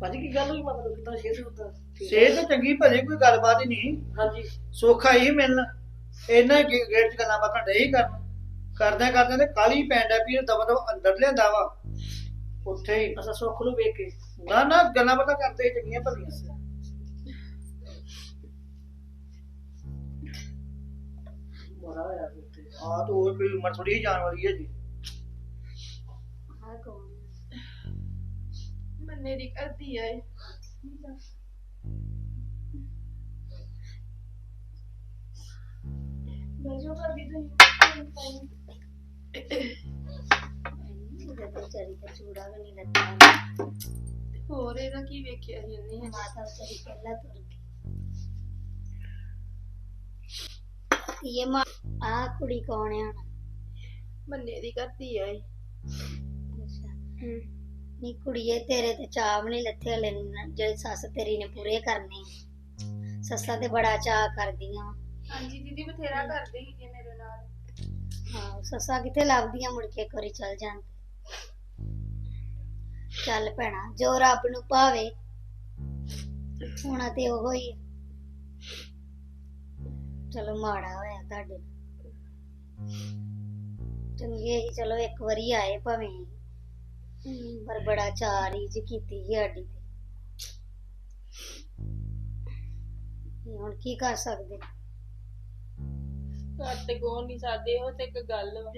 ਭਾਜੀ ਕੀ ਗੱਲ ਹੋਈ? ਮਤਲਬ ਕਿਦਾਂ ਸ਼ੇਰ ਹੁੰਦਾ ਸਿਹਤ ਤਾਂ ਚੰਗੀ ਭਲੀ ਕੋਈ ਗੱਲਬਾਤ ਹੀ ਨਹੀਂ। ਹਾਂਜੀ। ਸੋਖਾ ਹੀ ਮਿਲਣ। ਇਹਨਾਂ ਗੇਟ 'ਚ ਗੱਲਾਂ ਬਾਤਾਂ ਡੇ ਕਰਨ। ਕਰਦਿਆਂ ਕਰਦਿਆਂ ਤੇ ਕਾਲੀ ਪੈਂਦਾ ਵੀ ਦਵਾ ਦਵਾ ਅੰਦਰ ਲਿਆਂਦਾ ਵਾ। ਉੱਥੇ ਹੀ। ਅਸਾਂ ਸੁੱਖ ਨੂੰ ਵੇਖ ਕੇ। ਨਾ ਨਾ ਗੱਲਾਂ ਬਾਤਾਂ ਕਰਦੇ ਚੰਗੀਆਂ ਭਲੀਆਂ ਮਰਾ ਹੋਇਆ ਸੀ ਉੱਥੇ ਹਾਂ ਤੂੰ ਹੋਰ ਕੋਈ ਉਮਰ ਥੋੜੀ ਜਾਣ ਵਾਲੀ ਹੈ ਜੀ। ਹਾਂ ਕੌਣ? ਮੰਨੇ ਦੀ ਕਰਦੀ ਆ ਇਹ। ਬੈਜੋ ਭਾਬੀ ਤੁਸੀਂ ਇਹਦੇ ਤੇ ਚਰੀ ਤੇ ਚੂੜਾ ਵੀ ਨਹੀਂ ਲੱਗਾ ਹੋਰ ਇਹਦਾ ਕੀ ਵੇਖਿਆ ਸੀ ਮਾਤਾ ਵਿਚਾਰੀ ਪਹਿਲਾਂ ਤੁਰ ਗਈ ਇਹ ਮਾਂ ਆ ਕੁੜੀ ਕੌਣ ਆ ਹੁਣ? ਮੰਨੇ ਦੀ ਕਰਦੀ ਆ ਇਹ। ਅੱਛਾ। ਹੂੰ। ਨੀ ਕੁੜੀਏ ਤੇਰੇ ਤੇ ਚਾਅ ਵੀ ਨਹੀਂ ਲੱਥੇ ਹਲੇ ਜਿਹੜੇ ਸੱਸ ਤੇਰੀ ਨੇ ਪੂਰੇ ਕਰਨੇ। ਸੱਸਾਂ ਤੇ ਬੜਾ ਚਾਅ ਕਰਦੀਆਂ। ਹਾਂਜੀ ਦੀਦੀ ਬਥੇਰਾ ਕਰਦੇ ਸੀ ਜੇ ਮੇਰੇ ਨਾਲ ਹਾਂ ਸੱਸਾਂ ਕਿੱਥੇ ਲੱਭਦੀਆਂ ਮੁੜ ਕੇ ਇੱਕ ਵਾਰੀ ਚੱਲ ਜਾਣ ਚੱਲ ਭੈਣਾ ਜੋ ਰੱਬ ਨੂੰ ਭਾਵੇ ਹੋਣਾ ਤੇ ਉਹ ਹੀ। ਚਲੋ ਮਾੜਾ ਹੋਇਆ ਤੁਹਾਡੇ। ਚੰਗੇ ਹੀ ਚਲੋ ਇੱਕ ਵਾਰੀ ਆਏ ਭਾਵੇਂ ਪਰ ਬੜਾ ਚਾਅ ਰੀਝ ਕੀਤੀ ਸੀ ਸਾਡੀ ਤੇ। ਹੁਣ ਕੀ ਕਰ ਸਕਦੇ? ਘਰ ਤੇ ਗੋ ਨਹੀਂ ਸਕਦੇ ਉਹ ਤੇ ਇੱਕ ਗੱਲ ਵਾ।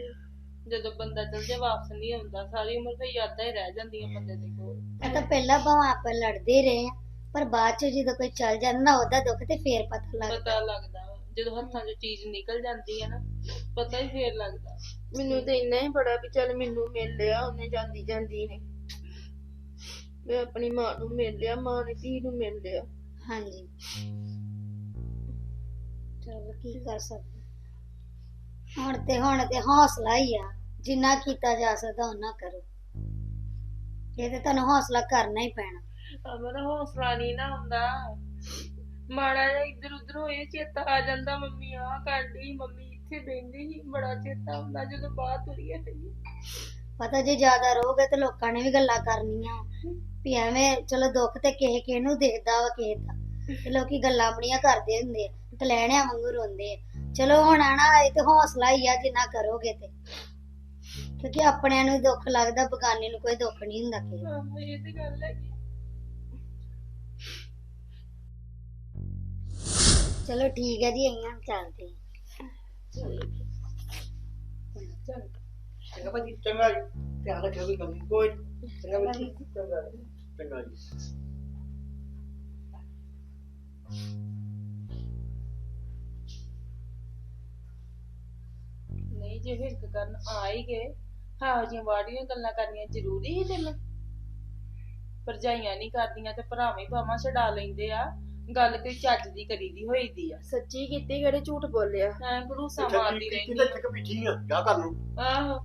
ਜਦੋਂ ਬੰਦਾ ਚਲ ਜਾ ਵਾਪਸ ਨਹੀਂ ਆਉਂਦਾ ਸਾਰੀ ਉਮਰ ਫਿਰ ਯਾਦਾਂ ਹੀ ਰਹਿ ਜਾਂਦੀਆਂ ਬੰਦੇ ਦੇ ਕੋਲ। ਇਹ ਤਾਂ ਪਹਿਲਾਂ ਭਾਵੇਂ ਆਪਾਂ ਲੜਦੇ ਰਹੇ ਆ ਪਰ ਬਾਅਦ ਚ ਜਦੋਂ ਕੋਈ ਚੱਲ ਜਾਂਦਾ ਨਾ ਉਹਦਾ ਦੁੱਖ ਤੇ ਫੇਰ ਪਤਾ ਲੱਗਦਾ। ਪਤਾ ਲੱਗਦਾ ਵਾ। ਜਦੋਂ ਹੱਥਾਂ 'ਚੋਂ ਚੀਜ਼ ਨਿਕਲ ਜਾਂਦੀ ਹੈ ਨਾ ਪਤਾ ਹੀ ਫੇਰ ਲੱਗਦਾ। ਮੈਨੂੰ ਤੇ ਇੰਨਾ ਹੀ ਬੜਾ ਵੀ ਚੱਲ ਮੈਨੂੰ ਮਿਲ ਲਿਆ ਉਹਨੇ ਜਾਂਦੀ ਜਾਂਦੀ ਨੇ। ਮੈਂ ਆਪਣੀ ਮਾਂ ਨੂੰ ਮਿਲ ਲਿਆ ਮਾਂ ਨੇ ਧੀ ਨੂੰ ਮਿਲ ਲਿਆ। ਹਾਂਜੀ। ਚਲੋ ਕੀ ਕਰ ਸਕਦੇ? ਹੁਣ ਤੇ ਹੁਣ ਤੇ ਹੌਸਲਾ ਹੀ ਆ ਜਿੰਨਾ ਕੀਤਾ ਜਾ ਸਕਦਾ ਉਹਨਾਂ ਕਰੋ। ਇਹ ਤੇ ਤੁਹਾਨੂੰ ਹੌਸਲਾ ਕਰਨਾ ਹੀ ਪੈਣਾ। ਅਮਰ ਹੌਸਲਾ ਨਹੀਂ ਨਾ ਹੁੰਦਾ। ਮਾੜਾ ਜਿਹਾ ਇੱਧਰ ਉੱਧਰ ਹੋਏ ਚੇਤਾ ਆ ਜਾਂਦਾ ਮੰਮੀ ਆ ਕਰਦੀ ਮੰਮੀ ਇੱਥੇ ਬੈਠੀ ਸੀ? ਬੜਾ ਚੇਤਾ ਹੁੰਦਾ ਜਦੋਂ ਬਾਹਰ ਤੁਰੀਏ ਫਿਰੀਏ ਪਤਾ ਜੇ ਜ਼ਿਆਦਾ ਰਹੋਗੇ ਤੇ ਲੋਕਾਂ ਨੇ ਵੀ ਗੱਲਾਂ ਕਰਨੀਆਂ। ਵੀ ਐਵੇਂ ਚਲੋ ਦੁੱਖ ਤੇ ਕਿਸੇ ਕਿਸੇ ਨੂੰ ਦੇਖਦਾ ਵਾ ਕਿਸੇ ਦਾ। ਤੇ ਲੋਕੀ ਗੱਲਾਂ ਬੜੀਆਂ ਕਰਦੇ ਹੁੰਦੇ ਆ ਤੇ ਲੈਣਿਆਂ ਵਾਂਗੂ ਰੋਂਦੇ ਆ। ਚਲੋ ਹੁਣ ਆਣਾ ਇਹ ਤੇ ਹੌਸਲਾ ਹੀ ਆ ਜਿੰਨਾ ਕਰੋਗੇ ਤੇ। ਕਿਉਂਕਿ ਆਪਣਿਆਂ ਨੂੰ ਹੀ ਦੁੱਖ ਲੱਗਦਾ ਬਗਾਨੇ ਨੂੰ ਕੋਈ ਦੁੱਖ ਨਹੀਂ ਹੁੰਦਾ ਇਹ ਤੇ ਗੱਲ ਹੈਗੀ। ਚਲੋ ਠੀਕ ਹੈ ਜੀ ਅਸੀਂ ਹੁਣ ਚੱਲਦੇ ਹਾਂ ਚੰਗਾ ਭਾਜੀ ਚੰਗਾ ਧਿਆਨ ਰੱਖਿਓ ਕੋਈ ਗੱਲ ਨਹੀਂ ਕੋਈ ਚੰਗਾ ਭਾਜੀ ਚੰਗਾ ਚੰਗਾ ਜੀ ਨਹੀਂ ਜੇ ਹਿਰਕ ਕਰਨ ਆ ਹੀ ਗਏ, ਹਾਂ ਜੀਆਂ ਵਾੜੀਆਂ ਗੱਲਾਂ ਕਰਨੀਆਂ ਜ਼ਰੂਰੀ ਸੀ ਤੈਨੂੰ? ਭਰਜਾਈਆਂ ਨਹੀਂ ਕਰਦੀਆਂ ਤੇ ਭਰਾਵੇਂ ਬਾਵਾਂ ਛਡਾ ਲੈਂਦੇ ਆ। ਗੱਲ ਕੋਈ ਚੱਜ ਦੀ ਕਰੀਦੀ ਹੋਈਦੀ ਆ। ਸੱਚੀ ਕੀਤੀ ਕਿਹੜੇ ਝੂਠ ਬੋਲਿਆ? ਐਂ ਘੜੂਸਾ ਮਾਰਦੀ ਰਹਿੰਦੀ ਕਿਤੇ ਚੱਕ ਪਿੱਛੀ ਆ? ਜਾ ਕਰ ਨੂੰ ਆਹੋ।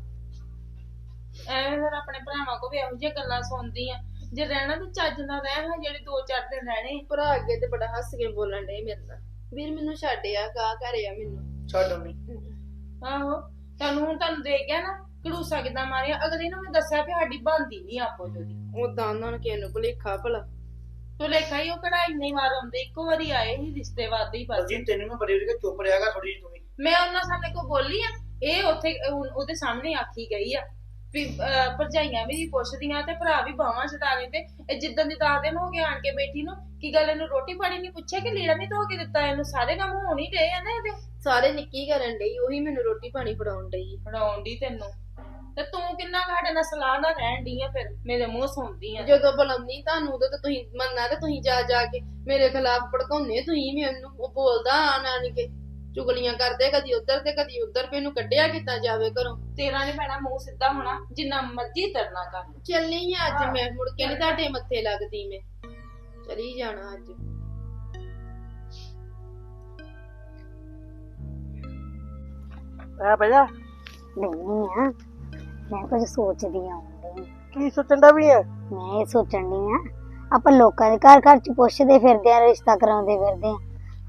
ਐਵੇਂ ਫਿਰ ਆਪਣੇ ਭਰਾਵਾਂ ਕੋ ਵੀ ਇਹੋ ਜਿਹੀਆਂ ਗੱਲਾਂ ਸੁਣਦੀ ਆ ਜੇ ਰਹਿਣਾ ਤੇ ਚੱਜ ਨਾਲ ਰਹਿ ਹਾਂ ਜਿਹੜੇ ਦੋ ਚਾਰ ਦਿਨ ਰਹਿਣੇ ਭਰਾ ਅੱਗੇ ਤੇ ਬੜਾ ਹੱਸ ਕੇ ਬੋਲਣ ਡੇ ਮੇਰੇ ਨਾਲ। ਵੀਰ ਮੈਨੂੰ ਛੱਡਿਆ ਗਾ ਘਰੇ ਆ ਮੈਨੂੰ। ਛੱਡ ਆਉਣੀ। ਆਹੋ। ਤੁਹਾਨੂੰ ਹੁਣ ਤੁਹਾਨੂੰ ਦੇ ਗਿਆ ਨਾ ਘੜੂਸਾ ਕਿਦਾਂ ਮਾਰਿਆ? ਅਗਲੇ ਨੂੰ ਮੈਂ ਦੱਸਿਆ ਵੀ ਸਾਡੀ ਬਣਦੀ ਨਹੀਂ ਆਪੋ ਜੋਦੀ ਉਦਾਂ ਉਹਨਾਂ ਨੂੰ ਕਿਸੇ ਨੂੰ ਭੁਲੇਖਾ ਭਲਾ। ਤੋ ਲੇਖਾ ਹੀ ਉਹ ਕਢਾਈ ਨਹੀਂ ਮਾਰ ਆਉਂਦੇ? ਇੱਕੋ ਵਾਰੀ ਆਏ ਹੀ ਰਿਸ਼ਤੇ ਵਾਦੇ ਹੀ ਬਸ ਭਾਜੀ ਤੈਨੂੰ ਮੈਂ ਬੜੀ ਵਾਰੀ ਚੁੱਪ ਰਿਹਾਗਾ ਥੋੜੀ ਜਿਹੀ ਤੂੰ ਵੀ। ਮੈਂ ਉਹਨਾਂ ਸਾਹਮਣੇ ਕੋ ਬੋਲੀ ਆ? ਇਹ ਉੱਥੇ ਹੁਣ ਉਹਦੇ ਸਾਹਮਣੇ ਆਖੀ ਗਈ ਆ। ਵੀ ਅਹ, ਭਰਜਾਈਆਂ ਵੀ ਪੁੱਛਦੀਆਂ ਤੇ ਭਰਾ ਵੀ ਬਾਵਾਂ ਛਡਾ ਲੈਂਦੇ ਇਹ ਜਿੱਦਾਂ ਦੀ ਦਸ ਦਿਨ ਹੋ ਗਏ ਆਣ ਕੇ ਬੈਠੀ ਨੂੰ ਕੀ ਗੱਲ ਇਹਨੂੰ ਰੋਟੀ ਪਾਣੀ ਨਹੀਂ ਪੁੱਛਿਆ ਕਿ ਲੀੜਾ ਨਹੀਂ ਧੋ ਕੇ ਦਿੱਤਾ ਇਹਨੂੰ? ਸਾਰੇ ਕੰਮ ਹੋਣ ਹੀ ਡਏ ਆ ਨਾ ਇਹਦੇ। ਸਾਰੇ ਨਿੱਕੀ ਕਰਨ ਡਈ ਉਹੀ ਮੈਨੂੰ ਰੋਟੀ ਪਾਣੀ ਫੜਾਉਣ ਡਈ। ਫੜਾਉਣ ਦੀ ਤੈਨੂੰ। ਤੇ ਤੂੰ ਕਿੰਨਾ ਸਾਡੇ ਨਾਲ ਸਲਾਹ ਨਾਲ ਰਹਿਣ ਦੀ ਆ ਫਿਰ? ਮੇਰੇ ਮੂੰਹ ਸੁਣਦੀ ਆ। ਜਦੋਂ ਬੁਲਾਉਂਦੀ ਤੁਹਾਨੂੰ ਉਦੋਂ ਤਾਂ ਤੁਸੀਂ ਮੰਨਣਾ ਤੇ ਤੁਸੀਂ ਜਾ ਜਾ ਕੇ ਮੇਰੇ ਖਿਲਾਫ ਭੜਕਾਉਂਦੇ ਤੁਸੀਂ ਮੈਨੂੰ ਉਹ ਬੋਲਦਾ ਆਣ ਆਣ ਕੇ। ਚੁਗਲੀਆਂ ਕਰਦੇ ਕਦੀ ਉੱਧਰ ਤੇ ਕਦੀ ਉੱਧਰ ਵੀ ਇਹਨੂੰ ਕੱਢਿਆ ਕਿੱਦਾਂ ਜਾਵੇ ਘਰੋਂ। ਤੇਰਾ ਨਹੀਂ ਪੈਣਾ ਮੂੰਹ ਸਿੱਧਾ ਹੋਣਾ ਜਿੰਨਾ ਮਰਜ਼ੀ ਤਰਨਾ ਕਰ। ਚੱਲਣੀ ਆ ਅੱਜ ਮੈਂ ਮੁੜ ਕੇ ਨਹੀਂ ਤੁਹਾਡੇ ਮੱਥੇ ਲੱਗਦੀ ਮੈਂ। ਚਲੀ ਜਾਣਾ ਅੱਜ। ਆ ਭਜਾ ਨਹੀਂ ਆ ਮੈਂ ਕੁਝ ਸੋਚਦੀ ਆ ਕੀ ਸੋਚਣ ਦਾ ਵੀ ਹੈ? ਮੈਂ ਇਹ ਸੋਚਣ ਦੀ ਆ ਆਪਾਂ ਲੋਕਾਂ ਦੇ ਘਰ ਘਰ ਚ ਪੁੱਛਦੇ ਫਿਰਦੇ ਆ ਰਿਸ਼ਤਾ ਕਰਾਉਂਦੇ ਫਿਰਦੇ ਆ।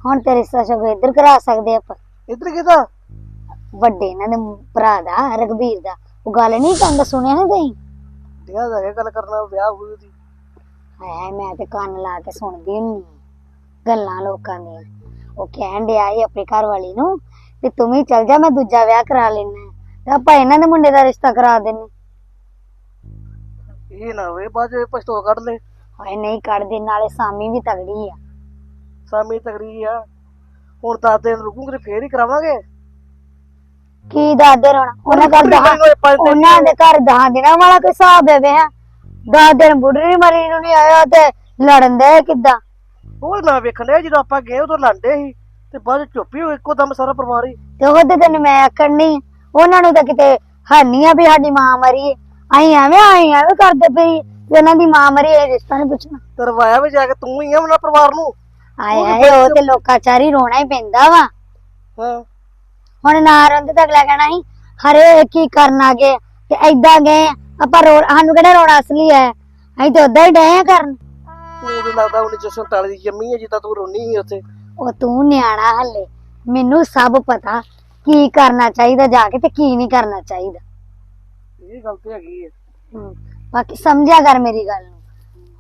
ਹੁਣ ਤੇ ਰਿਸ਼ਤਾ ਸਗੋਂ ਇੱਧਰ ਕਰਾ ਸਕਦੇ ਆਪਾਂ। ਇੱਧਰ ਕਿਦਾ ਵੱਡੇ ਇਹਨਾਂ ਦੇ ਭਰਾ ਦਾ ਰਗਵੀਰ ਦਾ। ਉਹ ਗੱਲ ਨਹੀਂ ਕਹਿੰਦਾ ਸੁਣਿਆ ਨਾ ਤੁਸੀਂ? ਦਿਆ ਦਾ ਗੱਲ ਕਰਨਾ ਵਿਆਹ ਹੋਈ ਦੀ ਹਾਏ ਮੈਂ ਤੇ ਕੰਨ ਲਾ ਕੇ ਸੁਣਦੀ ਹੁੰਨੀ ਗੱਲਾਂ ਲੋਕਾਂ ਦੀਆਂ। ਉਹ ਕਹਿਣ ਡਿਆ ਸੀ ਆਪਣੀ ਘਰ ਵਾਲੀ ਨੂੰ ਕਿ ਤੂੰ ਵੀ ਚੱਲ ਜਾ ਮੈਂ ਦੂਜਾ ਵਿਆਹ ਕਰਾ ਲੈਣਾ ਤੇ ਆਪਾਂ ਇਹਨਾਂ ਦੇ ਮੁੰਡੇ ਦਾ ਰਿਸ਼ਤਾ ਕਰਾ ਦਿੰਨੇ। ਇਹ ਨਾ ਹੋਵੇ ਬਾਅਦ ਚ ਪਛਤੋ ਕੱਢ ਲੈ। ਹਾਏ ਨਹੀਂ ਕੱਢਦੇ ਨਾਲੇ ਸਾਮੀ ਵੀ ਤਗੜੀ ਆ। ਸਾਮੀ ਤਗੜੀ ਆ। ਹੁਣ ਦਸ ਦਿਨ ਰੁਕੂਗੇ ਤੇ ਫੇਰ ਹੀ ਕਰਾਵਾਂਗੇ। ਕੀ ਦਾਦੇ ਰੋਣਾ ਉਹਨਾਂ ਘਰ ਦਿਨ ਉਹਨਾਂ ਦੇ ਘਰ ਦਹਾਂ ਦਿਨਾਂ ਵਾਲਾ ਕੋਈ ਹਿਸਾਬ ਹੈ ਵੇ ਦਸ ਦਿਨ ਬੁੱਢੀ ਮਰੀ ਨੂੰ ਨਹੀਂ ਆਇਆ ਤੇ ਲੜਨ ਦੇ ਕਿੱਦਾਂ? ਉਹ ਨਾ ਵੇਖਣ ਜਦੋਂ ਆਪਾਂ ਗਏ ਉਦੋਂ ਲੰਡੇ ਸੀ। ਤੇ ਬਾਅਦ ਚੁੱਪ ਹੀ ਇੱਕੋ ਦਮ ਸਾਰਾ ਪਰਿਵਾਰ ਹੀ। ਤੇ ਉਹ ਤੇ ਤੈਨੂੰ ਮੈਂ ਆਖਣ ਨਹੀਂ ਉਹਨਾਂ ਨੂੰ ਤਾਂ ਕਿਤੇ ਹਾਨੀ ਆ ਵੀ ਸਾਡੀ ਮਾਂ ਮਰੀ ਆਈ ਐਵੇਂ ਆਈ ਐਵੇਂ ਕਰਦੇ ਪਈ ਵੀ ਉਹਨਾਂ ਦੀ ਮਾਂ ਮਰੀ ਇਹ ਰਿਸ਼ਤਾ ਨਹੀਂ ਪੁੱਛਣਾ। ਤਰਵਾਇਆ ਵੀ ਜਾ ਕੇ ਤੂੰ ਹੀ ਆ ਉਹਨਾਂ ਪਰਿਵਾਰ ਨੂੰ। ਆਏ ਆਏ ਉਹ ਤੇ ਲੋਕਾਂ ਚਾਰੀ ਰੋਣਾ ਹੀ ਪੈਂਦਾ ਵਾ। ਹਾਂ। ਹੁਣ ਨਾ ਰੰਦ ਤਾਂ ਅਗਲਾ ਕਹਿਣਾ ਸੀ ਹਰੇ ਕੀ ਕਰਨ ਆ ਗਏ? ਤੇ ਐਦਾਂ ਗਏ ਆਪਾਂ ਰੋ ਸਾਨੂੰ ਕਿਹੜਾ ਰੋਣਾ ਅਸਲੀ ਹੈ? ਅਸੀਂ ਤੇ ਉਦਾਂ ਹੀ ਡਏ ਆ ਕਰਨ। ਤੇ ਲੱਗਦਾ 1947 ਦੀ ਜੰਮੀ ਹੈ ਜਿੱਦਾਂ ਤੂੰ ਰੋਣੀ ਸੀ ਉੱਥੇ। ਉਹ ਤੂੰ ਨਿਆਣਾ ਹੱਲੇ ਮੈਨੂੰ ਸਭ ਪਤਾ। ਕੀ ਕਰਨਾ ਚਾਹੀਦਾ ਜਾ ਕੇ ਤੇ ਕੀ ਨਹੀਂ ਕਰਨਾ ਚਾਹੀਦਾ। ਇਹ ਗੱਲ ਤੇ ਹੈਗੀ ਹੈ ਹਮ, ਬਾਕੀ ਸਮਝਿਆ ਕਰ ਮੇਰੀ ਗੱਲ ਨੂੰ।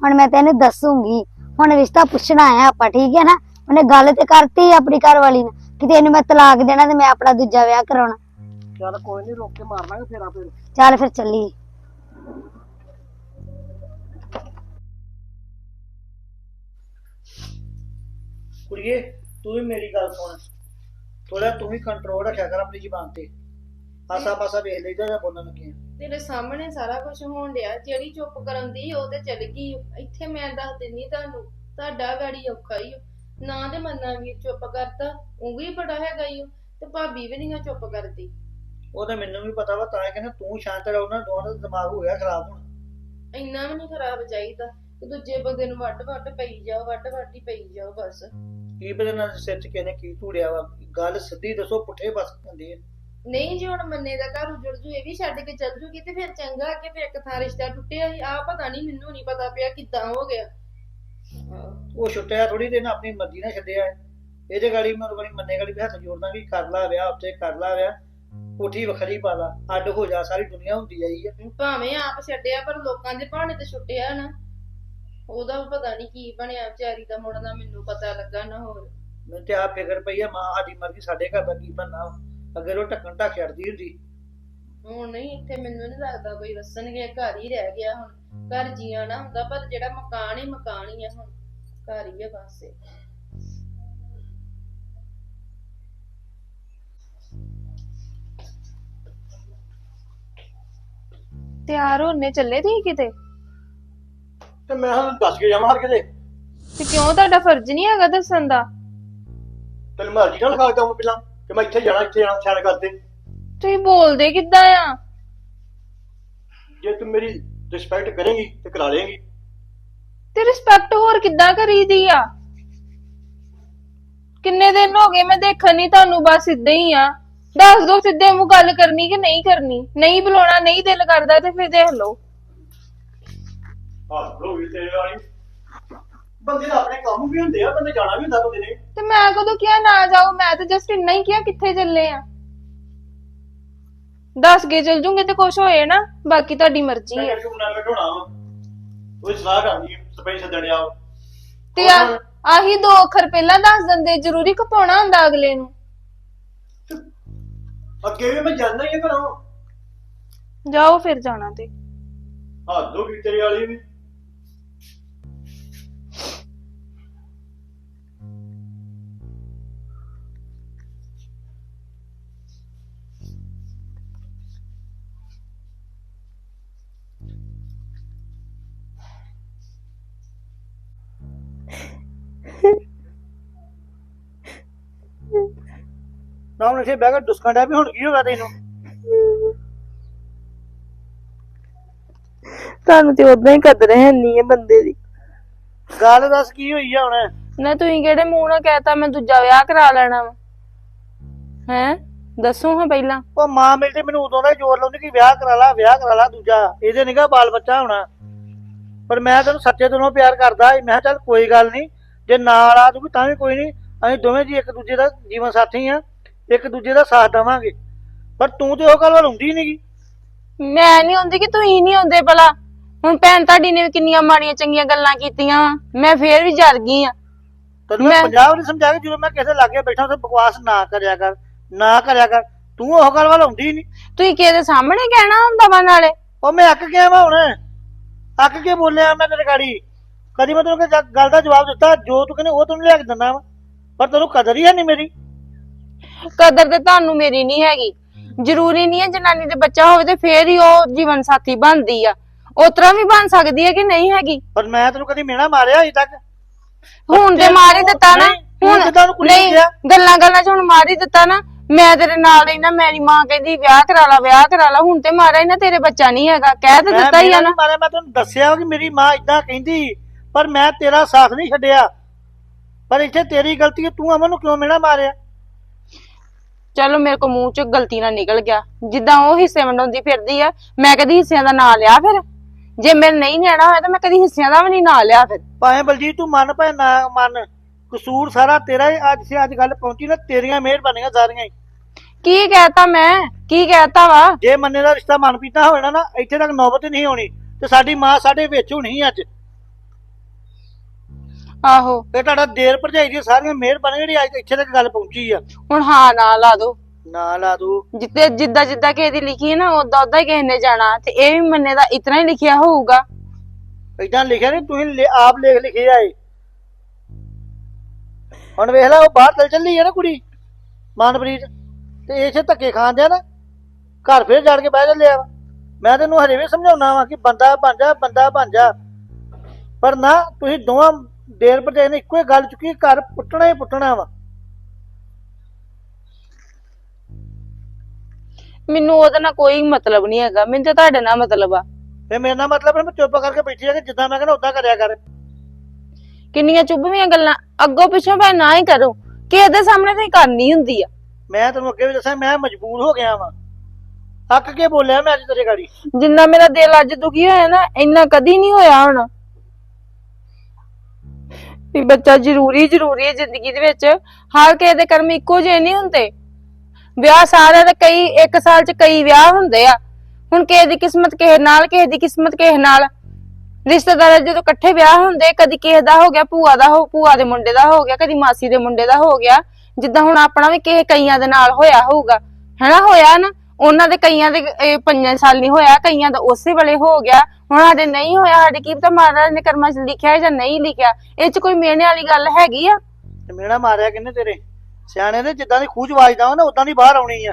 ਹੁਣ ਮੈਂ ਤੈਨੂੰ ਦੱਸੂਗੀ ਹੁਣ ਰਿਸ਼ਤਾ ਪੁੱਛਣਾ ਆਇਆ ਆਪਾਂ ਠੀਕ ਹੈ ਨਾ? ਉਹਨੇ ਗੱਲ ਤੇ ਕਰਤੀ ਆਪਣੀ ਘਰ ਵਾਲੀ ਨੇ। ਕਿ ਤੈਨੂੰ ਮੈਂ ਤਲਾਕ ਦੇਣਾ ਤੇ ਮੈਂ ਆਪਣਾ ਦੂਜਾ ਵਿਆਹ ਕਰਾਉਣਾ। ਚੱਲ ਕੋਈ ਨਹੀਂ ਰੋਕ ਕੇ ਮਾਰ ਲਾਂਗੇ ਫੇਰ ਆਪੇ ਚੱਲ ਫਿਰ ਚੱਲੀ। ਕੁੜੀਏ ਤੂੰ ਵੀ ਮੇਰੀ ਗੱਲ ਸੁਣ। ਥੋੜਾ ਤੂੰ ਵੀ ਕੰਟਰੋਲ ਰੱਖਿਆ ਕਰ ਆਪਣੀ ਜ਼ੁਬਾਨ ਤੇ। ਆਸਾ ਪਾਸਾ ਵੇਖ ਲਈਦਾ ਜਾਂ ਬੋਲਣ ਲੱਗੇ ਤੇਰੇ ਸਾਹਮਣੇ ਸਾਰਾ ਕੁਝ ਹੋਣ ਡਿਆ। ਜਿਹੜੀ ਚੁੱਪ ਕਰਨ ਦੀ ਉਹ ਤੇ ਚਲ ਗਈ। ਇੱਥੇ ਮੈਂ ਦੱਸ ਦਿੰਨੀ ਤੁਹਾਨੂੰ ਤੁਹਾਡਾ ਗਾੜੀ ਔਖਾ ਹੀ। ਨਾ ਤੇ ਮੰਨਾ ਵੀ ਚੁੱਪ ਕਰਤਾ ਉਹ ਵੀ ਬੜਾ ਹੈਗਾ ਹੀ ਤੇ ਭਾਬੀ ਵੀ ਨਹੀਂ ਚੁੱਪ ਕਰਦੀ। ਉਹ ਤਾਂ ਮੈਨੂੰ ਵੀ ਪਤਾ ਵਾ ਤਾਂ ਕਹਿੰਦਾ ਤੂੰ ਸ਼ਾਂਤ ਰਹੋ ਨਾ ਦੋਵਾਂ ਦਾ ਦਿਮਾਗ ਹੋ ਗਿਆ ਖਰਾਬ ਹੁਣ। ਇੰਨਾ ਵੀ ਨਹੀਂ ਖਰਾਬ ਚਾਹੀਦਾ ਕਿ ਦੂਜੇ ਬੰਦੇ ਨੂੰ ਵੱਡ ਵੱਡ ਪਈ ਜਾਓ ਵੱਡ ਵੱਡ ਹੀ ਪਈ ਜਾਓ ਬਸ। ਕੀ ਪਤਾ ਨਾ ਸਿਰ ਚ ਕਿਹਨੇ ਕੀ ਧੂੜਿਆ ਵਾ ਗੱਲ ਸਿੱਧੀ ਦੱਸੋ ਪੁੱਠੇ ਪਾਸੇ ਹੁੰਦੀ ਹੈ। ਨਹੀਂ ਜੇ ਹੁਣ ਮੰਨੇ ਦਾ ਘਰ ਉਜੜ ਜੂ ਇਹ ਵੀ ਛੱਡ ਕੇ ਚੱਲ ਜੂਗੀ ਤੇ ਫਿਰ ਚੰਗਾ ਕਿ ਫਿਰ ਇੱਕ ਥਾਂ ਰਿਸ਼ਤਾ ਟੁੱਟਿਆ ਸੀ। ਆ ਪਤਾ ਨਹੀਂ ਮੈਨੂੰ ਨਹੀਂ ਪਤਾ ਪਿਆ ਕਿੱਦਾਂ ਹੋ ਗਿਆ। ਉਹ ਛੁੱਟਿਆ ਥੋੜੀ ਦਿਨ ਆਪਣੀ ਮਰਜ਼ੀ ਨਾਲ ਛੱਡਿਆ ਹੈ। ਇਹਦੇ ਗਾੜੀ ਮੈਂ ਬੜੀ ਮੰਨੇ ਗਾੜੀ ਵੀ ਹੱਥ ਜੋੜਦਾ ਵੀ ਕਰ ਲਾ ਵਿਆਹ ਉੱਤੇ ਕਰ ਲਾ ਵਿਆਹ। ਕੋਠੀ ਵੱਖਰੀ ਪਾ ਲਾ ਅੱਡ ਹੋ ਜਾ ਸਾਰੀ ਦੁਨੀਆ ਹੁੰਦੀ ਆਈ ਹੈ ਭਾਵੇਂ ਆਪ ਛੱਡਿਆ ਪਰ ਲੋਕਾਂ ਦੇ ਭਾਣੇ ਤੇ ਛੁੱਟਿਆ ਨਾ। ਉਹਦਾ ਵੀ ਪਤਾ ਨਹੀਂ ਕੀ ਬਣਿਆ ਵਿਚਾਰੀ ਦਾ ਮੁੜਨਾ ਮੈਨੂੰ ਪਤਾ ਲੱਗਾ ਨਾ ਹੋਰ। ਮੈਨੂੰ ਤੇ ਆਪ ਫਿਕਰ ਪਈ ਆ ਮਾਂ ਸਾਡੀ ਮਰਜ਼ੀ ਸਾਡੇ ਘਰ ਦਾ ਕੀ ਬਣਨਾ ਅਗਰ ਉਹ ਢੱਕਣ ਢੱਕ ਛੱਡਦੀ ਹੁੰਦੀ। ਹੁਣ ਨਹੀਂ ਇੱਥੇ ਮੈਨੂੰ ਨਹੀਂ ਲੱਗਦਾ ਕੋਈ ਵਸਣਗੇ ਘਰ ਹੀ ਰਹਿ ਗਿਆ ਹੁਣ। ਘਰ ਜੀਆਂ ਨਾ ਹੁੰਦਾ ਪਰ ਜਿਹੜਾ ਮਕਾਨ ਹੀ ਮਕਾਨ ਹੀ ਆ ਹੁਣ ਘਰ ਹੀ ਆ ਬਸ। ਤਿਆਰ ਹੋਣੇ ਚੱਲੇ ਤੁਸੀਂ ਕਿਤੇ? ਤੇ ਮੈਂ ਹਾਂ ਦੱਸ ਕੇ ਜਾਵਾਂ ਹਰ ਕਿਤੇ। ਤੇ ਕਿਉਂ? ਤੁਹਾਡਾ ਫਰਜ਼ ਨਹੀਂ ਹੈਗਾ ਦੱਸਣ ਦਾ। ਤੈਨੂੰ ਮਰਜ਼ੀ ਨਾਲ ਲਿਖਾ ਦਊਂ ਪਹਿਲਾਂ? ਕਿ ਮੈਂ ਇੱਥੇ ਜਾਣਾ ਇੱਥੇ ਜਾਣਾ ਛਾਣ ਕਰਦੇ। ਤੁਸੀਂ ਬੋਲਦੇ ਕਿੱਦਾਂ ਆ? ਜੇ ਤੂੰ ਮੇਰੀ ਰਿਸਪੈਕਟ ਕਰੇਂਗੀ ਤੇ ਕਰਾ ਲੇਂਗੀ। ਤੇ ਰਿਸਪੈਕਟ ਹੋਰ ਕਿੱਦਾਂ ਕਰੀਦੀ ਆ? ਕਿੰਨੇ ਦਿਨ ਹੋ ਗਏ ਮੈਂ ਦੇਖਣ ਨਹੀਂ ਤੁਹਾਨੂੰ ਬਸ ਇਦਾਂ ਹੀ ਆ। ਦੱਸ ਦੋ ਸਿੱਧੇ ਮੂੰਹ ਗੱਲ ਕਰਨੀ ਕਿ ਨਹੀਂ ਕਰਨੀ? ਨਹੀਂ ਬੁਲਾਉਣਾ ਨਹੀਂ ਦਿਲ ਕਰਦਾ ਤੇ ਫਿਰ ਦੇਖ ਲਓ। ਹੱਥ ਲੋ ਵੀ ਤੇਰੇ ਵਾਲੀ। ਬੰਦੇ ਦਾ ਆਪਣੇ ਕੰਮ ਵੀ ਹੁੰਦੇ ਆ ਬੰਦੇ ਜਾਣਾ ਵੀ ਹੁੰਦਾ ਬੰਦੇ ਨੇ। ਤੇ ਮੈਂ ਕਦੋਂ ਕਿਹਾ ਨਾ ਜਾਓ ਮੈਂ ਤਾਂ ਜਸਟ ਇੰਨਾ ਹੀ ਕਿਹਾ ਕਿੱਥੇ ਚੱਲੇ ਆ? ਦੱਸ ਕੇ ਚੱਲ ਜੂਗੇ ਤੇ ਕੁਛ ਹੋਏ ਨਾ ਬਾਕੀ ਤੁਹਾਡੀ ਮਰਜ਼ੀ ਹੈ ਵਾ। ਸਲਾਹ ਕਰਨੀ ਤੇ ਆ ਆਹੀ ਦੋ ਅੱਖਰ ਪਹਿਲਾਂ ਦੱਸ ਦਿੰਦੇ ਜ਼ਰੂਰੀ ਕਪਾਉਣਾ ਹੁੰਦਾ ਅਗਲੇ ਨੂੰ। ਅੱਗੇ ਵੀ ਮੈਂ ਜਾਣਾ ਹੀ ਆ ਘਰੋਂ। ਜਾਓ ਫਿਰ ਜਾਣਾ ਤੇ। ਹੱਥ ਲੋ ਵੀ ਤੇਰੇ ਵਾਲੀ ਵੀ। ਨਾ ਹੁਣ ਇੱਥੇ ਬਹਿ ਕੇ ਡਿਆ ਵੀ ਹੁਣ ਕੀ ਹੋ ਗਿਆ ਤੈਨੂੰ? ਤੁਹਾਨੂੰ ਤੇ ਉਦਾਂ ਹੀ ਕਦਰ ਹੈ ਨਹੀਂ ਹੈ ਬੰਦੇ ਦੀ। ਗੱਲ ਦੱਸ ਕੀ ਹੋਈ ਆ ਹੁਣ? ਨਾ ਤੁਸੀਂ ਕਿਹੜੇ ਮੂੰਹ ਨਾਲ ਕਹਿਤਾ ਮੈਂ ਦੂਜਾ ਵਿਆਹ ਕਰਾ ਲੈਣਾ ਵਾ? ਹੈ? ਦੱਸੋ ਹਾਂ ਪਹਿਲਾਂ। ਉਹ ਮਾਂ ਮਿਲ ਤੇ ਮੈਨੂੰ ਉਦੋਂ ਦਾ ਹੀ ਜ਼ੋਰ ਲਾਉਂਦੀ ਕਿ ਵਿਆਹ ਕਰਾ ਲਾ ਵਿਆਹ ਕਰਾ ਲਾ ਦੂਜਾ। ਇਹਦੇ ਨਿਗਾ ਬਾਲ ਬੱਚਾ ਹੋਣਾ। ਪਰ ਮੈਂ ਤੈਨੂੰ ਸੱਚੇ ਦਿਲੋਂ ਪਿਆਰ ਕਰਦਾ ਸੀ। ਮੈਂ ਕਿਹਾ ਚੱਲ ਕੋਈ ਗੱਲ ਨਹੀਂ ਜੇ ਨਾਲ ਆ ਤੂੰ ਤਾਂ ਵੀ ਕੋਈ ਨਹੀਂ ਅਸੀਂ ਦੋਵੇਂ ਜੀ ਇੱਕ ਦੂਜੇ ਦਾ ਜੀਵਨ ਸਾਥੀ ਆ। ਇੱਕ ਦੂਜੇ ਦਾ ਸਾਥ ਦੇਵਾਂਗੇ। ਪਰ ਤੂੰ ਤੇ ਉਹ ਗੱਲ ਵੱਲ ਹੁੰਦੀ ਨਹੀਂਗੀ ਮੈਂ ਨਹੀਂ ਹੁੰਦੀ ਕਿ ਤੁਸੀਂ ਨਹੀਂ ਹੁੰਦੇ ਭਲਾ। ਹੁਣ ਭੈਣ ਤੁਹਾਡੀ ਨੇ ਵੀ ਕਿੰਨੀਆਂ ਮਾੜੀਆਂ ਚੰਗੀਆਂ ਗੱਲਾਂ ਕੀਤੀਆਂ। ਮੈਂ ਫੇਰ ਵੀ ਜਰ ਗਈ ਆ। ਤੈਨੂੰ ਮੈਂ ਮੈਂ- ਪੰਜਾਬ ਨਹੀਂ ਸਮਝਾ ਕੇ ਜਦੋਂ ਮੈਂ ਕਿਸੇ ਲਾਗੇ ਬੈਠਾ ਉੱਥੇ ਬਕਵਾਸ ਨਾ ਕਰਿਆ ਕਰ ਨਾ ਕਰਿਆ ਕਰ। ਤੂੰ ਉਹ ਗੱਲ ਵੱਲ ਆਉਂਦੀ ਨਹੀਂ ਤੁਸੀਂ ਕਿਹਦੇ ਸਾਹਮਣੇ ਕਹਿਣਾ ਹੁੰਦਾ ਵਾ ਨਾਲੇ। ਉਹ ਮੈਂ ਅੱਕ ਗਿਆ ਵਾ ਹੁਣ। ਅੱਕ ਕੇ ਬੋਲਿਆ ਮੈਂ ਤੇਰੇ ਗਾੜੀ। ਕਦੀ ਮੈਂ ਤੈਨੂੰ ਕੋਈ ਗੱਲ ਦਾ ਜਵਾਬ ਦਿੱਤਾ ਜੋ ਤੂੰ ਕਹਿੰਦੇ ਉਹ ਤੈਨੂੰ ਲਿਆ ਕੇ ਦਿੰਦਾ ਵਾ। ਪਰ ਤੈਨੂੰ ਕਦਰ ਹੀ ਹੈ ਨਹੀਂ ਮੇਰੀ। ਕਦਰ ਤੇ ਤੁਹਾਨੂੰ ਮੇਰੀ ਨਹੀਂ ਹੈਗੀ। ਜ਼ਰੂਰੀ ਨਹੀਂ ਹੈ ਜਨਾਨੀ ਦੇ ਬੱਚਾ ਹੋਵੇ ਤੇ ਫੇਰ ਹੀ ਉਹ ਜੀਵਨ ਸਾਥੀ ਬਣਦੀ ਆ। ਉਤਰਾ ਵੀ ਬਣ ਸਕਦੀ ਹੈ ਕਿ ਨਹੀਂ ਹੈਗੀ? ਪਰ ਮੈਂ ਤੈਨੂੰ ਕਦੀ ਮੇਣਾ ਮਾਰਿਆ ਅਜੇ ਤੱਕ? ਹੁਣ ਤੇ ਮਾਰ ਹੀ ਦਿੱਤਾ ਨਾ ਹੁਣ ਕੁੜੀ ਨੂੰ ਨਹੀਂ ਕਿਹਾ। ਗੱਲਾਂ ਗੱਲਾਂ ਚ ਹੁਣ ਮਾਰ ਹੀ ਦਿੱਤਾ ਨਾ ਮੈਂ ਤੇਰੇ ਨਾਲ ਰਹਿਣਾ ਮੇਰੀ ਮਾਂ ਕਹਿੰਦੀ ਵਿਆਹ ਕਰਾ ਲਾ ਵਿਆਹ ਕਰਾ ਲਾ ਹੁਣ ਤੇ ਮਾਰਾ ਹੀ ਨਾ ਤੇਰੇ ਬੱਚਾ ਨਹੀਂ ਹੈਗਾ ਕਹਿ ਤੇ ਦਿੱਤਾ ਹੀ ਆ ਨਾ। ਨੀ ਮੈਂ ਤੈਨੂੰ ਦੱਸਿਆ ਕਿ ਮੇਰੀ ਮਾਂ ਇਦਾਂ ਕਹਿੰਦੀ ਪਰ ਮੈਂ ਤੇਰਾ ਸਾਥ ਨਹੀਂ ਛੱਡਿਆ। ਪਰ ਇੱਥੇ ਤੇਰੀ ਗਲਤੀ ਹੈ ਤੂੰ ਅਮਨ ਨੂੰ ਕਿਉਂ ਮੇਣਾ ਮਾਰਿਆ? ਚਲੋ ਮੇਰੇ ਕੋ ਮੂੰਹ ਚ ਗਲਤੀ ਨਾਲ ਨਿਕਲ ਗਿਆ। ਜਿੱਦਾਂ ਉਹ ਹਿੱਸੇ ਵੰਡਾਉਂਦੀ ਫਿਰਦੀ ਆ ਮੈਂ ਕਦੀ ਹਿੱਸਿਆਂ ਦਾ ਨਾਂ ਲਿਆ ਫਿਰ? ਜੇ ਮੇਰੇ ਨਹੀਂ ਲੈਣਾ ਹੋਇਆ ਤਾਂ ਮੈਂ ਕਦੀ ਹਿੱਸਿਆਂ ਦਾ ਵੀ ਨਹੀਂ ਨਾਂ ਲਿਆ ਫਿਰ। ਭਾਵੇਂ ਬਲਜੀਤ ਤੂੰ ਮੰਨ ਭਾਵੇਂ ਨਾ ਮੰਨ ਕਸੂਰ ਸਾਰਾ ਤੇਰਾ ਹੀ ਅੱਜ ਸੇ ਅੱਜ ਗੱਲ ਪਹੁੰਚੀ ਨਾ ਤੇਰੀਆਂ ਮਿਹਰਬਾਨੀਆਂ ਸਾਰੀਆਂ ਹੀ। ਕੀ ਕਹਿਤਾ ਮੈਂ? ਕੀ ਕਹਿਤਾ ਵਾ? ਜੇ ਮੰਨੇ ਦਾ ਰਿਸ਼ਤਾ ਮਨਪ੍ਰੀਤ ਨਾਲ ਹੋਣਾ ਨਾ ਇੱਥੇ ਤੱਕ ਨੌਬਤ ਹੀ ਨਹੀਂ ਹੋਣੀ ਤੇ ਸਾਡੀ ਮਾਂ ਸਾਡੇ ਵਿੱਚ ਹੋਣੀ ਅੱਜ। ਆਹੋ। ਇਹ ਤੁਹਾਡਾ ਦੇਰ ਭਰਜਾਈ ਦੀਆਂ ਸਾਰੀਆਂ ਮਿਹਰਬਾਨੀਆਂ ਜਿਹੜੀ ਅੱਜ ਇੱਥੇ ਤੱਕ ਗੱਲ ਪਹੁੰਚੀ ਆ। ਹੁਣ ਹਾਂ ਨਾ ਲਾ ਦੋ। ਨਾ ਲਾ ਦੂ। ਜਿੱਤੇ ਜਿੱਦਾਂ ਜਿੱਦਾਂ ਕਿਸੇ ਦੀ ਲਿਖੀ ਹੈ ਨਾ ਉਦਾਂ ਉਦਾਂ ਹੀ ਕਿਸੇ ਨੇ ਜਾਣਾ। ਤੇ ਇਹ ਵੀ ਮੰਨੇ ਦਾ ਇਤਨਾ ਹੀ ਲਿਖਿਆ ਹੋਊਗਾ। ਇਦਾਂ ਲਿਖਿਆ ਨਹੀਂ ਤੁਸੀਂ ਲਿ- ਆਪ ਲੇਖ ਲਿਖੇ ਆਏ ਹੁਣ ਵੇਖ ਲੈ ਉਹ ਬਾਹਰ ਚਲ ਚੱਲੀ ਹੈ ਨਾ ਕੁੜੀ ਮਨਪ੍ਰੀਤ। ਤੇ ਇਸੇ ਧੱਕੇ ਖਾਂਦਿਆ ਨਾ। ਘਰ ਫੇਰ ਜੜ ਕੇ ਬਹਿ ਚੱਲਿਆ ਵਾ ਮੈਂ ਤੈਨੂੰ ਹਰੇ ਵੀ ਸਮਝਾਉਣਾ ਵਾ ਕਿ ਬੰਦਾ ਬਣ ਜਾ ਬੰਦਾ ਬਣ ਜਾ। ਪਰ ਨਾ ਤੁਸੀਂ ਦੋਵਾਂ ਦੇਰ ਭਰਜਾਈ ਨੇ ਇੱਕੋ ਹੀ ਗੱਲ ਚੁੱਕੀ ਘਰ ਪੁੱਟਣਾ ਹੀ ਪੁੱਟਣਾ ਵਾ। ਮੈਨੂੰ ਉਹਦੇ ਨਾਲ ਕੋਈ ਮਤਲਬ ਨਹੀਂ ਹੈਗਾ ਮੈਨੂੰ ਤੇ ਤੁਹਾਡੇ ਨਾਲ ਮਤਲਬ ਆ। ਤੇ ਮੇਰੇ ਨਾਲ ਮਤਲਬ ਹੈ ਮੈਂ ਚੁੱਪ ਕਰਕੇ ਬੈਠੀ ਆ ਕਿ ਜਿੱਦਾਂ ਮੈਂ ਕਹਿੰਦਾ ਉਦਾਂ ਕਰਿਆ ਕਰ। ਕਿੰਨੀਆਂ ਚੁੱਭਵੀਆਂ ਗੱਲਾਂ ਅੱਗੋਂ ਪਿੱਛੋਂ ਭਾਵੇਂ ਨਾ ਹੀ ਕਰੋ ਕਿਸੇ ਦੇ ਸਾਹਮਣੇ ਤਾਂ ਕਰਨੀ ਹੁੰਦੀ ਆ। ਮੈਂ ਤੈਨੂੰ ਅੱਗੇ ਵੀ ਦੱਸਿਆ ਮੈਂ ਮਜਬੂਰ ਹੋ ਗਿਆ ਵਾਂ। ਅੱਕ ਕੇ ਬੋਲਿਆ ਮੈਂ ਅੱਜ ਤੇਰੇ ਗਾੜੀ। ਜਿੰਨਾ ਮੇਰਾ ਦਿਲ ਅੱਜ ਦੁਖੀ ਹੋਇਆ ਨਾ ਇੰਨਾ ਕਦੀ ਨਹੀਂ ਹੋਇਆ ਹੁਣ। ਵੀ ਬੱਚਾ ਜ਼ਰੂਰੀ ਜ਼ਰੂਰੀ ਹੈ ਜ਼ਿੰਦਗੀ ਦੇ ਵਿੱਚ। ਹਰ ਕਿਸੇ ਦੇ ਕਰਮ ਇੱਕੋ ਜਿਹੇ ਨਹੀਂ ਹੁੰਦੇ। ਵਿਆਹ ਸਾਰਿਆਂ ਦੇ ਕਈ, ਇੱਕ ਸਾਲ 'ਚ ਕਈ ਵਿਆਹ ਹੁੰਦੇ ਆ। ਹੁਣ ਕਿਸੇ ਦੀ ਕਿਸਮਤ ਕਿਸੇ ਨਾਲ, ਕਿਸੇ ਦੀ ਕਿਸਮਤ ਕਿਸੇ ਨਾਲ। ਰਿਸ਼ਤੇਦਾਰਾਂ ਜਦੋਂ ਇਕੱਠੇ ਵਿਆਹ ਹੁੰਦੇ, ਕਦੀ ਕਿਸੇ ਦਾ ਹੋ ਗਿਆ ਭੂਆ ਦਾ ਹੋ, ਭੂਆ ਦੇ ਮੁੰਡੇ ਦਾ ਹੋ ਗਿਆ, ਕਦੀ ਮਾਸੀ ਦੇ ਮੁੰਡੇ ਦਾ ਹੋ ਗਿਆ। ਜਿੱਦਾਂ ਹੁਣ ਆਪਣਾ ਵੀ ਕਿਸੇ ਕਈਆਂ ਦੇ ਨਾਲ ਹੋਇਆ ਹੋਊਗਾ। ਹੈਨਾ, ਹੋਇਆ ਨਾ? ਉਹਨਾਂ ਦੇ ਕਈਆਂ ਦੇ, ਇਹ ਸਾਲ ਨਹੀਂ ਹੋਇਆ, ਕਈਆਂ ਦਾ ਉਸੇ ਵੇਲੇ ਹੋ ਗਿਆ। ਹੁਣ ਸਾਡੇ ਨਹੀਂ ਹੋਇਆ ਸਾਡੇ ਕੀ ਪਤਾ ਮਹਾਰਾਜ ਨੇ ਕਰਮਾਂ 'ਚ ਲਿਖਿਆ ਹੈ ਜਾਂ ਨਹੀਂ ਲਿਖਿਆ। ਇਹ 'ਚ ਕੋਈ ਮੇਨੇ ਵਾਲੀ ਗੱਲ ਹੈਗੀ ਆ? ਤੇ ਮੇਣਾ ਮਾਰਿਆ ਕਿੰਨੇ ਤੇਰੇ? ਸਿਆਣੇ ਨੇ ਜਿੱਦਾਂ ਦੀ ਖੂਜ ਵਾਜਦਾ ਵਾ ਨਾ ਉਦਾਂ ਦੀ ਬਾਹਰ ਆਉਣੀ ਆ।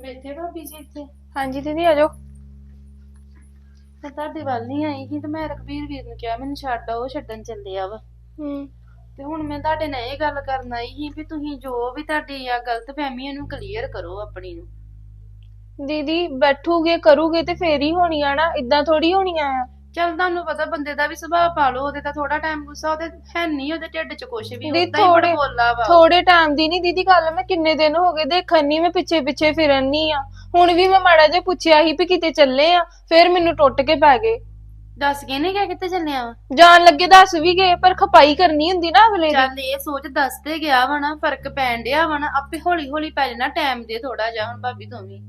ਬੈਠੇ ਭਾਬੀ ਜੀ ਇੱਥੇ। ਹਾਂਜੀ ਦੀਦੀ ਆਜੋ ਮੈਂ ਤੁਹਾਡੇ ਵੱਲ ਨਹੀਂ ਆਈ ਸੀ ਤੇ ਮੈਂ ਰਘਬੀਰ ਵੀਰ ਨੂੰ ਕਿਹਾ ਮੈਨੂੰ ਛੱਡ ਆਓ ਛੱਡਣ ਚੱਲਿਆ ਵਾ। ਤੇ ਹੁਣ ਮੈਂ ਤੁਹਾਡੇ ਨਾਲ ਇਹ ਗੱਲ ਕਰਨ ਆਈ ਸੀ ਵੀ ਤੁਸੀਂ ਜੋ ਵੀ ਤੁਹਾਡੀ ਆ ਗਲਤ ਫਹਿਮੀ ਇਹਨੂੰ ਕਲੀਅਰ ਕਰੋ ਆਪਣੀ ਨੂੰ। ਦੀਦੀ ਬੈਠੂਗੇ ਕਰੂਗੇ ਤੇ ਫੇਰ ਹੀ ਹੋਣੀਆਂ ਨਾ ਇਦਾਂ ਥੋੜੀ ਹੋਣੀਆਂ ਆ। ਚੱਲ ਤੁਹਾਨੂੰ ਪਤਾ ਬੰਦੇ ਦਾ ਵੀ ਸੁਭਾਅ ਪਾ ਲਓ ਉਹਦੇ ਤਾਂ ਥੋੜਾ ਟਾਈਮ ਗੁੱਸਾ ਉਹਦੇ ਹੈ ਨਹੀਂ ਉਹਦੇ ਢਿੱਡ 'ਚ ਕੁਛ ਵੀ ਦੀ ਉਦਾਂ ਹੀ ਥੋੜੇ- ਬੋਲਾ ਵਾ। ਥੋੜੇ ਟਾਈਮ ਦੀ ਨਹੀਂ ਦੀਦੀ ਗੱਲ ਮੈਂ ਕਿੰਨੇ ਦਿਨ ਹੋ ਗਏ ਦੇਖਣ ਨਹੀਂ ਮੈਂ ਪਿੱਛੇ ਪਿੱਛੇ ਫਿਰਨ ਨਹੀਂ ਆ। ਹੁਣ ਵੀ ਮੈਂ ਮਾੜਾ ਜਿਹਾ ਪੁੱਛਿਆ ਸੀ ਵੀ ਕਿਤੇ ਚੱਲੇ ਆ ਫਿਰ ਮੈਨੂੰ ਟੁੱਟ ਕੇ ਪੈ ਗਏ। ਦੱਸ ਕੇ ਨਹੀਂ ਗਿਆ ਕਿੱਥੇ ਚੱਲਿਆ ਵਾ ਜਾਣ ਲੱਗੇ ਦੱਸ ਵੀ ਗਏ ਪਰ ਖਪਾਈ ਕਰਨੀ ਹੁੰਦੀ ਨਾ ਅਗਲੇ ਦੀ। ਚੱਲ ਇਹ ਸੋਚ ਦੱਸ ਤੇ ਗਿਆ ਵਾ ਨਾ ਫ਼ਰਕ ਪੈਣ ਡਿਆ ਵਾ ਨਾ ਆਪੇ ਹੌਲੀ ਹੌਲੀ ਪੈ ਜਾਣਾ ਟਾਈਮ ਦੇ ਥੋੜਾ ਜਿਹਾ ਹੁਣ ਭਾਬੀ ਤੂੰ ਵੀ।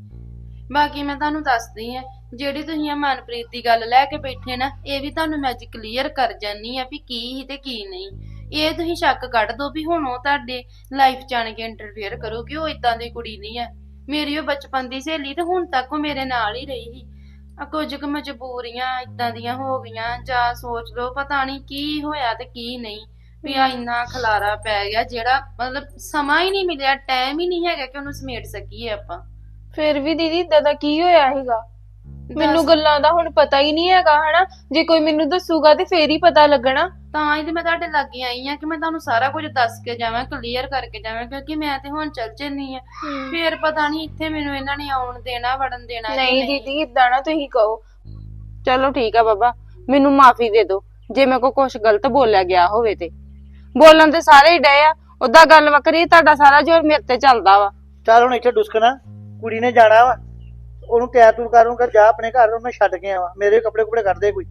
ਬਾਕੀ ਮੈਂ ਤੁਹਾਨੂੰ ਦੱਸਦੀ ਆ ਜਿਹੜੀ ਤੁਸੀਂ ਆ ਮਨਪ੍ਰੀਤ ਦੀ ਗੱਲ ਲੈ ਕੇ ਬੈਠੇ ਨਾ ਇਹ ਵੀ ਤੁਹਾਨੂੰ ਮੈਂ ਅੱਜ ਕਲੀਅਰ ਕਰ ਜਾਨੀ ਆ ਵੀ ਕੀ ਹੀ ਤੇ ਕੀ ਨਹੀਂ। ਇਹ ਤੁਸੀਂ ਸ਼ੱਕ ਕੱਢ ਦੋ ਵੀ ਹੁਣ ਉਹ ਤੁਹਾਡੇ ਲਾਈਫ ਚ ਆਣ ਕੇ ਇੰਟਰਫੇਅਰ ਕਰੂਗੀ ਉਹ ਇਦਾਂ ਦੀ ਕੁੜੀ ਨਹੀਂ ਆ। ਮੇਰੀ ਉਹ ਬਚਪਨ ਦੀ ਸਹੇਲੀ ਤੇ ਹੁਣ ਤੱਕ ਉਹ ਮੇਰੇ ਨਾਲ ਹੀ ਰਹੀ ਸੀ। ਆ ਕੁਝ ਕੁ ਮਜਬੂਰੀਆਂ ਇਦਾਂ ਦੀਆਂ ਹੋ ਗਈਆਂ ਜਾਂ ਸੋਚ ਲਓ ਪਤਾ ਨਹੀਂ ਕੀ ਹੋਇਆ ਤੇ ਕੀ ਨਹੀਂ ਵੀ ਆ ਇੰਨਾ ਖਲਾਰਾ ਪੈ ਗਿਆ ਜਿਹੜਾ ਮਤਲਬ ਸਮਾਂ ਹੀ ਨਹੀਂ ਮਿਲਿਆ ਟਾਈਮ ਹੀ ਨਹੀਂ ਹੈਗਾ ਕਿ ਉਹਨੂੰ ਸਮੇਟ ਸਕੀਏ ਆਪਾਂ। ਫਿਰ ਵੀ ਦੀਦੀ ਇਦਾਂ ਦਾ ਕੀ ਹੋਇਆ ਹੈਗਾ ਮੈਨੂੰ ਗੱਲਾਂ ਦਾ ਹੁਣ ਪਤਾ ਹੀ ਨਹੀਂ ਹੈਗਾ ਹਨਾ? ਜੇ ਕੋਈ ਮੈਨੂੰ ਦੱਸੂਗਾ ਤੇ ਫੇਰ ਹੀ ਪਤਾ ਲੱਗਣਾ। ਤਾਂ ਹੀ ਤੇ ਮੈਂ ਤੁਹਾਡੇ ਲਾਗੇ ਆਈ ਆ ਕਿ ਮੈਂ ਤੁਹਾਨੂੰ ਸਾਰਾ ਕੁਝ ਦੱਸ ਕੇ ਜਾਵਾਂ ਕਲੀਅਰ ਕਰਕੇ ਜਾਵਾਂ ਕਿਉਂਕਿ ਮੈਂ ਤੇ ਹੁਣ ਚੱਲ ਚੱਲਨੀ ਆ। ਫੇਰ ਪਤਾ ਨਹੀਂ ਇੱਥੇ ਮੈਨੂੰ ਇਹਨਾਂ ਨੇ ਆਉਣ ਦੇਣਾ ਵੜਨ ਦੇਣਾ ਕਿ ਨਹੀਂ ਦੀਦੀ ਇਦਾਂ ਨਾ ਤੁਸੀਂ ਕਹੋ। ਚਲੋ ਠੀਕ ਆ ਬਾਬਾ ਮੈਨੂੰ ਮਾਫੀ ਦੇ ਦਿਓ ਜੇ ਮੈਂ ਕੋ ਕੁਝ ਗਲਤ ਬੋਲਿਆ ਗਿਆ ਹੋਵੇ ਤੇ। ਬੋਲਣ ਤੇ ਸਾਰੇ ਹੀ ਡਏ ਆ ਉਦਾਂ ਗੱਲ ਵੱਖਰੀ ਤੁਹਾਡਾ ਸਾਰਾ ਜ਼ੋਰ ਮੇਰੇ ਤੇ ਚੱਲਦਾ ਵਾ। ਚੱਲ ਹੁਣ ਇੱਥੇ ਡੁਸਕਣਾ ਕੁੜੀ ਨੇ ਜਾਣਾ ਵਾ। ਉਹਨੂੰ ਤਿਆਰ ਤੂਰ ਕਰੂੰ ਕਰ ਜਾ ਆਪਣੇ ਘਰ ਉਹਨੂੰ ਮੈਂ ਛੱਡ ਕੇ ਆਵਾਂ। ਮੇਰੇ ਕੱਪੜੇ ਕੁਪੜੇ ਕੱਢ ਦੇ ਕੋਈ।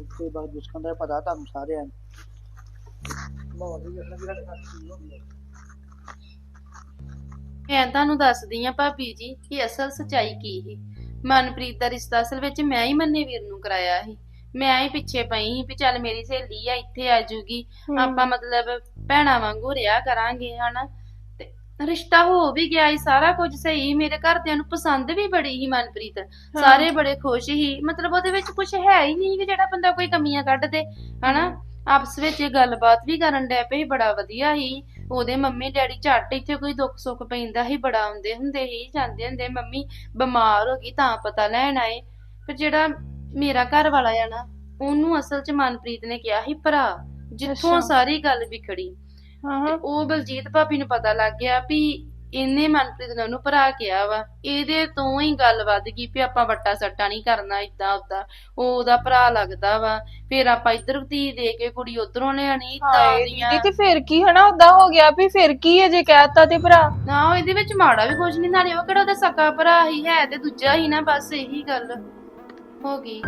ਇੱਥੇ ਬਾਅਦ ਡੁਸਕਣ ਦਾ ਪਤਾ ਤੁਹਾਨੂੰ ਸਾਰਿਆਂ ਨੂੰ। ਮਾਹੌਲ ਵੀ ਹੋ ਗਿਆ। ਮੈਂ ਤੁਹਾਨੂੰ ਦੱਸਦੀ ਆ ਭਾਬੀ ਜੀ ਕਿ ਅਸਲ ਸਚਾਈ ਕੀ ਸੀ? ਮਨਪ੍ਰੀਤ ਦਾ ਰਿਸ਼ਤਾ ਅਸਲ ਵਿੱਚ ਮੈਂ ਹੀ ਮੰਨੇ ਵੀਰ ਨੂੰ ਕਰਾਇਆ ਸੀ। ਮੈਂ ਹੀ ਪਿੱਛੇ ਪਈ ਸੀ ਵੀ ਚੱਲ ਮੇਰੀ ਸਹੇਲੀ ਆ ਇੱਥੇ ਆ ਜੂਗੀ। ਆਪਾਂ ਮਤਲਬ ਭੈਣਾਂ ਵਾਂਗੂ ਰਿਹਾ ਕਰਾਂਗੇ ਹਨਾ? ਰਿਸ਼ਤਾ ਹੋ ਵੀ ਗਿਆ ਸੀ ਸਾਰਾ ਕੁਝ ਸਹੀ ਮੇਰੇ ਘਰਦਿਆਂ ਨੂੰ ਪਸੰਦ ਵੀ ਬੜੀ ਸੀ ਮਨਪ੍ਰੀਤ। ਸਾਰੇ ਬੜੇ ਖੁਸ਼ ਸੀ। ਮਤਲਬ ਉਹਦੇ ਵਿੱਚ ਕੁਝ ਹੈ ਹੀ ਨਹੀਂ ਕਿ ਜਿਹੜਾ ਬੰਦਾ ਕੋਈ ਕਮੀਆਂ ਕੱਢ ਦੇ ਹਨਾ? ਆਪਸ ਵਿੱਚ ਇਹ ਗੱਲਬਾਤ ਵੀ ਕਰਨ ਡੈ ਪਈ ਬੜਾ ਵਧੀਆ ਸੀ। ਉਹਦੇ ਮੰਮੀ ਡੈਡੀ ਝੱਟ ਇੱਥੇ ਕੋਈ ਦੁੱਖ ਸੁੱਖ ਪੈਂਦਾ ਸੀ ਬੜਾ ਆਉਂਦੇ ਹੁੰਦੇ ਸੀ ਜਾਂਦੇ ਹੁੰਦੇ ਮੰਮੀ ਬਿਮਾਰ ਹੋ ਗਈ ਤਾਂ ਪਤਾ ਲੈਣ ਆਏ। ਪਰ ਜਿਹੜਾ ਮੇਰਾ ਘਰ ਵਾਲਾ ਆ ਨਾ ਉਹਨੂੰ ਅਸਲ 'ਚ ਮਨਪ੍ਰੀਤ ਨੇ ਕਿਹਾ ਸੀ ਭਰਾ ਜਿੱਥੋਂ ਸਾਰੀ ਗੱਲ ਵਿਖੜੀ ਤੇ ਉਹ ਬਲਜੀਤ ਭਾਬੀ ਨੂੰ ਪਤਾ ਲੱਗ ਗਿਆ ਵੀ ਇਹਨੇ ਮਨਪ੍ਰੀਤ ਨੇ ਉਹਨੂੰ ਭਰਾ ਕਿਹਾ ਵਾ। ਇਹਦੇ ਤੋਂ ਹੀ ਗੱਲ ਵੱਧ ਗਈ ਵੀ ਆਪਾਂ ਵੱਟਾ ਸੱਟਾ ਨਹੀਂ ਕਰਨਾ ਇਦਾਂ ਉਦਾਂ ਉਹ ਉਹਦਾ ਭਰਾ ਲੱਗਦਾ ਵਾ। ਫਿਰ ਆਪਾਂ ਇੱਧਰ ਧੀ ਦੇ ਕੇ ਕੁੜੀ ਉਧਰੋਂ ਲਿਆਣੀ ਇਦਾਂ ਹਾਏ ਦੀਆਂ ਦੀਦੀ ਤੇ ਫਿਰ ਕੀ ਹਨਾ? ਉਦਾਂ ਹੋ ਗਿਆ ਵੀ ਫਿਰ ਕੀ ਹੈ ਜੇ ਕਹਿਤਾ ਤੇ ਭਰਾ? ਨਾ ਉਹ ਇਹਦੇ ਵਿੱਚ ਮਾੜਾ ਵੀ ਕੁਝ ਨਹੀਂ ਨਾਲੇ ਉਹ ਕਿਹੜਾ ਉਹਦਾ ਸਕਾ ਭਰਾ ਹੀ ਹੈ ਤੇ ਦੂਜਾ ਹੀ ਨਾ ਬਸ ਇਹੀ ਗੱਲ ਹੋ ਗਈ।